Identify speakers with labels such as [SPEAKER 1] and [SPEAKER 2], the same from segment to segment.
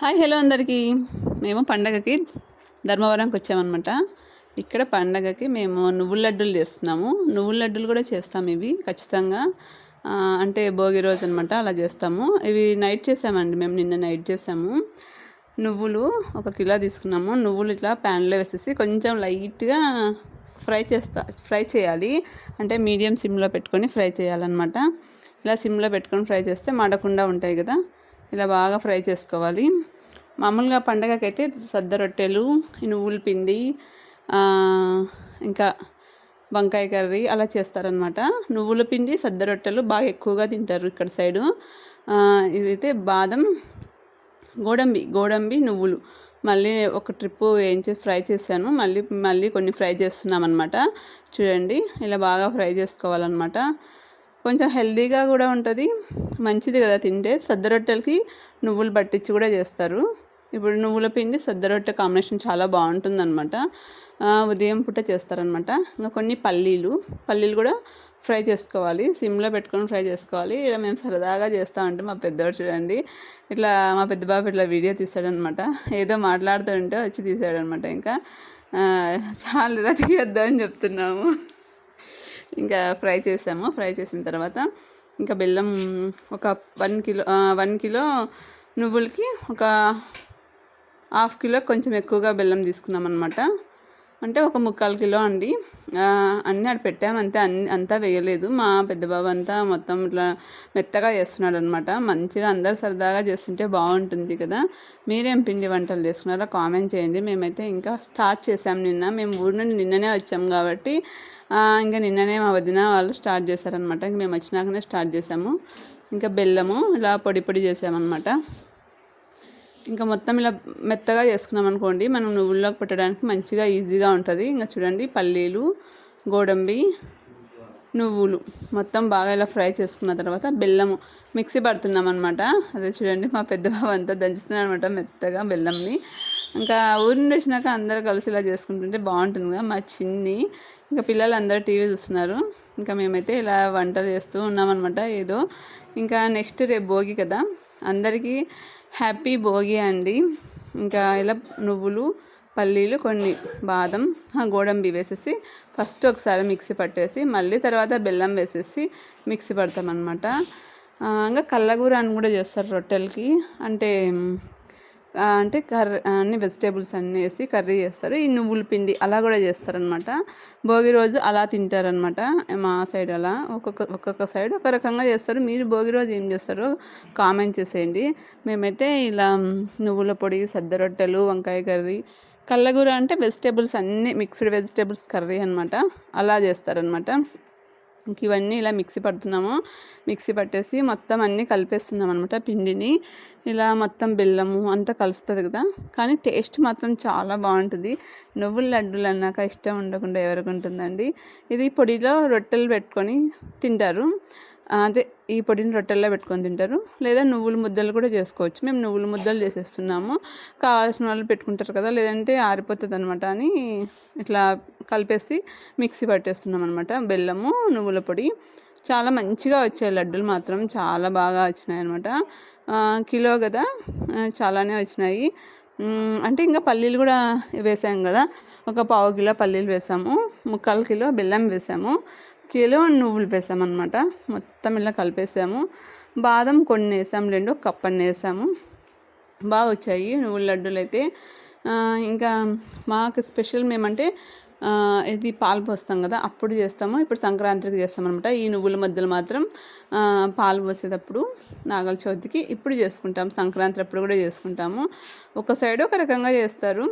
[SPEAKER 1] Hi hello అందరికీ. మేము పండగకి ధర్మవరంకి వచ్చామన్నమాట. ఇక్కడ పండగకి మేము నువ్వుల లడ్డూలు చేస్తున్నాము. నువ్వుల లడ్డూలు కూడా చేస్తాము ఇవి ఖచ్చితంగా. అంటే భోగి రోజు అనమాట అలా చేస్తాము. ఇవి నైట్ చేసామండి మేము నిన్న నైట్ చేసాము. నువ్వులు ఒక కిలో తీసుకున్నాము. నువ్వులు ఇట్లా ప్యాన్లో వేసేసి కొంచెం లైట్గా ఫ్రై చేస్తా ఫ్రై చేయాలి. అంటే మీడియం సిమ్లో పెట్టుకొని ఫ్రై చేయాలన్నమాట. ఇలా సిమ్లో పెట్టుకొని ఫ్రై చేస్తే మాడకుండా ఉంటాయి కదా. ఇలా బాగా ఫ్రై చేసుకోవాలి. మామూలుగా పండగకైతే సద్ద రొట్టెలు నువ్వుల పిండి ఇంకా వంకాయ కర్రీ అలా చేస్తారనమాట నువ్వుల పిండి సద్ద రొట్టెలు బాగా ఎక్కువగా తింటారు ఇక్కడ సైడు. ఇదైతే బాదం గోడంబి గోడంబి నువ్వులు. మళ్ళీ ఒక ట్రిప్ వేయించి ఫ్రై చేశాను. మళ్ళీ మళ్ళీ కొన్ని ఫ్రై చేస్తున్నాం అనమాట చూడండి ఇలా బాగా ఫ్రై చేసుకోవాలన్నమాట. కొంచెం హెల్దీగా కూడా ఉంటుంది. మంచిది కదా తింటే. సద్ద రొట్టెలకి నువ్వులు పట్టించి కూడా చేస్తారు. ఇప్పుడు నువ్వుల పిండి సద్ద రొట్టె కాంబినేషన్ చాలా బాగుంటుందన్నమాట. ఉదయం పూట చేస్తారనమాట ఇంకా కొన్ని పల్లీలు పల్లీలు కూడా ఫ్రై చేసుకోవాలి. సిమ్లో పెట్టుకొని ఫ్రై చేసుకోవాలి. ఇలా మేము సరదాగా చేస్తామంటే మా పెద్దవాడు చూడండి ఇట్లా మా పెద్ద బాబు ఇట్లా వీడియో తీసాడనమాట ఏదో మాట్లాడుతుంటే వచ్చి తీసాడనమాట ఇంకా. చాలా చాలు తీయొద్దు అని చెప్తున్నాము. ఇంకా ఫ్రై చేసాము. ఫ్రై చేసిన తర్వాత ఇంకా బెల్లం ఒక వన్ కిలో వన్ కిలో నువ్వులకి ఒక హాఫ్ కిలో కొంచెం ఎక్కువగా బెల్లం తీసుకున్నాం అనమాట అంటే ఒక ముక్కాలు కిలో అండి. అన్నీ అక్కడ పెట్టాము అంతే అన్ని అంతా వేయలేదు. మా పెద్ద బాబు అంతా మొత్తం ఇట్లా మెత్తగా చేస్తున్నాడు అనమాట మంచిగా అందరు సరదాగా చేస్తుంటే బాగుంటుంది కదా. మీరేం పిండి వంటలు చేసుకున్నారో కామెంట్ చేయండి. మేమైతే ఇంకా స్టార్ట్ చేసాం నిన్న. మేము ఊరి నుండి నిన్ననే వచ్చాం కాబట్టి ఇంకా నిన్ననే మా వదిన వాళ్ళు స్టార్ట్ చేశారనమాట ఇంక మేము వచ్చినాకనే స్టార్ట్ చేసాము ఇంకా బెల్లము ఇలా పొడి పొడి చేసామన్నమాట. ఇంకా మొత్తం ఇలా మెత్తగా చేసుకున్నాం అనుకోండి మనం నువ్వుల్లోకి పెట్టడానికి మంచిగా ఈజీగా ఉంటుంది. ఇంకా చూడండి పల్లీలు గోడంబి నువ్వులు. మొత్తం బాగా ఇలా ఫ్రై చేసుకున్న తర్వాత బెల్లము. మిక్సీ పడుతున్నాం అనమాట అదే చూడండి మా పెద్ద బాబు అంతా దంచుతున్నాడు అనమాట మెత్తగా బెల్లంని. ఇంకా ఊరి నుండి వచ్చినాక అందరూ కలిసి ఇలా చేసుకుంటుంటే బాగుంటుంది కదా మా చిన్ని. ఇంకా పిల్లలు అందరూ టీవీ చూస్తున్నారు. ఇంకా మేమైతే ఇలా వంటలు చేస్తూ ఉన్నామన్నమాట ఏదో. ఇంకా నెక్స్ట్ రేపు భోగి కదా. అందరికీ హ్యాపీ భోగి అండి. ఇంకా ఇలా నువ్వులు పల్లీలు కొన్ని బాదం ఆ, గోడంబి వేసేసి ఫస్ట్ ఒకసారి మిక్సీ పట్టేసి మళ్ళీ తర్వాత బెల్లం వేసేసి మిక్సీ పడతామన్నమాట. ఇంకా కల్లగూర అని కూడా చేస్తారు రొట్టెలకి. అంటే అంటే కర్రీ అన్ని వెజిటేబుల్స్ అన్నీ వేసి కర్రీ చేస్తారు. ఈ నువ్వుల పిండి అలా కూడా చేస్తారనమాట భోగి రోజు అలా తింటారనమాట మా సైడ్ అలా. ఒక్కొక్క ఒక్కొక్క సైడ్ ఒక రకంగా చేస్తారు. మీరు భోగి రోజు ఏం చేస్తారో కామెంట్ చేసేయండి. మేమైతే ఇలా నువ్వుల పొడి సద్ద రొట్టెలు వంకాయ కర్రీ కళ్ళగూర అంటే వెజిటేబుల్స్ అన్నీ మిక్స్డ్ వెజిటేబుల్స్ కర్రీ అనమాట అలా చేస్తారనమాట ఇంక ఇవన్నీ ఇలా మిక్సీ పడుతున్నాము. మిక్సీ పట్టేసి మొత్తం అన్నీ కలిపేస్తున్నాం అనమాట పిండిని. ఇలా మొత్తం బెల్లము అంతా కలుస్తుంది కదా. కానీ టేస్ట్ మాత్రం చాలా బాగుంటుంది. నువ్వుల లడ్డూలు అన్నాక ఇష్టం ఉండకుండా ఎవరికి ఉంటుందండి. ఇది పొడిలో రొట్టెలు పెట్టుకొని తింటారు. అదే ఈ పొడిని రొట్టెల్లో పెట్టుకొని తింటారు. లేదా నువ్వుల ముద్దలు కూడా చేసుకోవచ్చు. మేము నువ్వుల ముద్దలు చేసేస్తున్నాము. కావాల్సిన వాళ్ళు పెట్టుకుంటారు కదా లేదంటే ఆరిపోతుంది అనమాట అని ఇట్లా కలిపేసి మిక్సీ పట్టేస్తున్నాం అనమాట బెల్లము నువ్వుల పొడి చాలా మంచిగా వచ్చాయి. లడ్డూలు మాత్రం చాలా బాగా వచ్చినాయి అనమాట కిలో కదా చాలానే వచ్చినాయి. అంటే ఇంకా పల్లీలు కూడా వేసాం కదా. ఒక పావు కిలో పల్లీలు వేసాము. ముక్కాలు కిలో బెల్లం వేసాము. కిలో నువ్వులు వేసామన్నమాట. మొత్తం ఇలా కలిపేసాము. బాదం కొన్ని వేసాము రెండు కప్పని వేసాము. బాగా వచ్చాయి నువ్వుల లడ్డూలు అయితే. ఇంకా మాకు స్పెషల్ మేమంటే ఇది పాలు పోస్తాం కదా అప్పుడు చేస్తాము. ఇప్పుడు సంక్రాంతికి చేస్తామన్నమాట. ఈ నువ్వుల మధ్యలో మాత్రం పాలు పోసేటప్పుడు నాగల చవితికి ఇప్పుడు చేసుకుంటాం. సంక్రాంతి అప్పుడు కూడా చేసుకుంటాము. ఒక సైడ్ ఒక రకంగా చేస్తారు.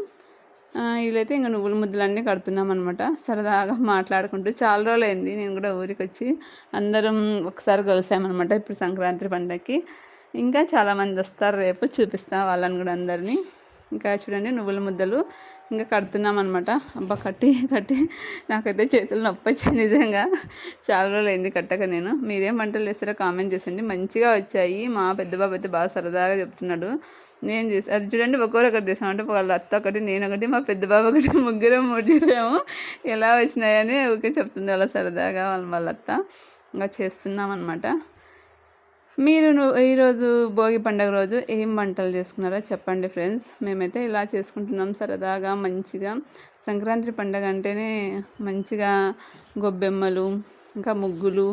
[SPEAKER 1] వీళ్ళైతే ఇంకా నువ్వుల ముద్దలన్నీ కడుతున్నాం అనమాట సరదాగా మాట్లాడుకుంటూ చాలా రోజులు అయింది నేను కూడా ఊరికి వచ్చి అందరం ఒకసారి కలిసామన్నమాట ఇప్పుడు సంక్రాంతి పండగకి ఇంకా చాలామంది వస్తారు రేపు చూపిస్తా వాళ్ళని కూడా అందరినీ. ఇంకా చూడండి నువ్వుల ముద్దలు ఇంకా కడుతున్నాం అనమాట అబ్బా కట్టి కట్టి. నాకైతే చేతులు నొప్పి వచ్చాయి నిజంగా చాలా రోజులు అయింది కట్టక నేను. మీరేం వంటలు చేస్తారో కామెంట్ చేసండి. మంచిగా వచ్చాయి. మా పెద్ద బాబు అయితే బాగా సరదాగా చెప్తున్నాడు. నేను చేసి అది చూడండి ఒక్కొక్కరు ఒకటి చేసాం అంటే వాళ్ళ అత్త ఒకటి నేను ఒకటి మా పెద్ద బాబు ఒకటి ముగ్గురం మూడు చేసాము. ఎలా వచ్చినాయని ఊరికే చెప్తుంది అలా సరదాగా వాళ్ళ వాళ్ళ అత్త. ఇంకా చేస్తున్నాం అనమాట మీరు ఈరోజు భోగి పండుగ రోజు ఏం వంటలు చేసుకున్నారో చెప్పండి ఫ్రెండ్స్. మేమైతే ఇలా చేసుకుంటున్నాం సరదాగా మంచిగా. సంక్రాంతి పండుగ అంటేనే మంచిగా గొబ్బెమ్మలు ఇంకా ముగ్గులు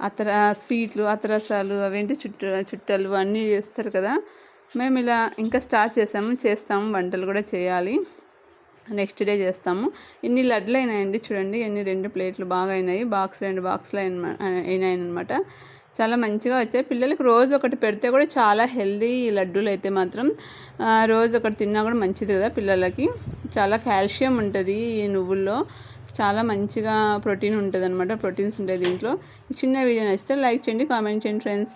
[SPEAKER 1] అతర స్వీట్లు అతరసాలు అవేంటి చుట్ట చుట్టలు అన్నీ చేస్తారు కదా. మేము ఇలా ఇంకా స్టార్ట్ చేసాము చేస్తాము వంటలు కూడా చేయాలి. నెక్స్ట్ డే చేస్తాము. ఇన్ని లడ్లు అయినాయండి చూడండి ఎన్ని రెండు ప్లేట్లు బాగా అయినాయి. బాక్స్ రెండు బాక్స్లు అయినాయి అనమాట చాలా మంచిగా వచ్చాయి. పిల్లలకి రోజు ఒకటి పెడితే కూడా చాలా హెల్దీ ఈ లడ్డూలు అయితే మాత్రం రోజు ఒకటి తిన్నా కూడా మంచిది కదా పిల్లలకి. చాలా కాల్షియం ఉంటుంది ఈ నువ్వుల్లో. చాలా మంచిగా ప్రోటీన్ ఉంటుంది అనమాట ప్రోటీన్స్ ఉంటాయి దీంట్లో. ఈ చిన్న వీడియో నచ్చితే లైక్ చేయండి కామెంట్ చేయండి ఫ్రెండ్స్.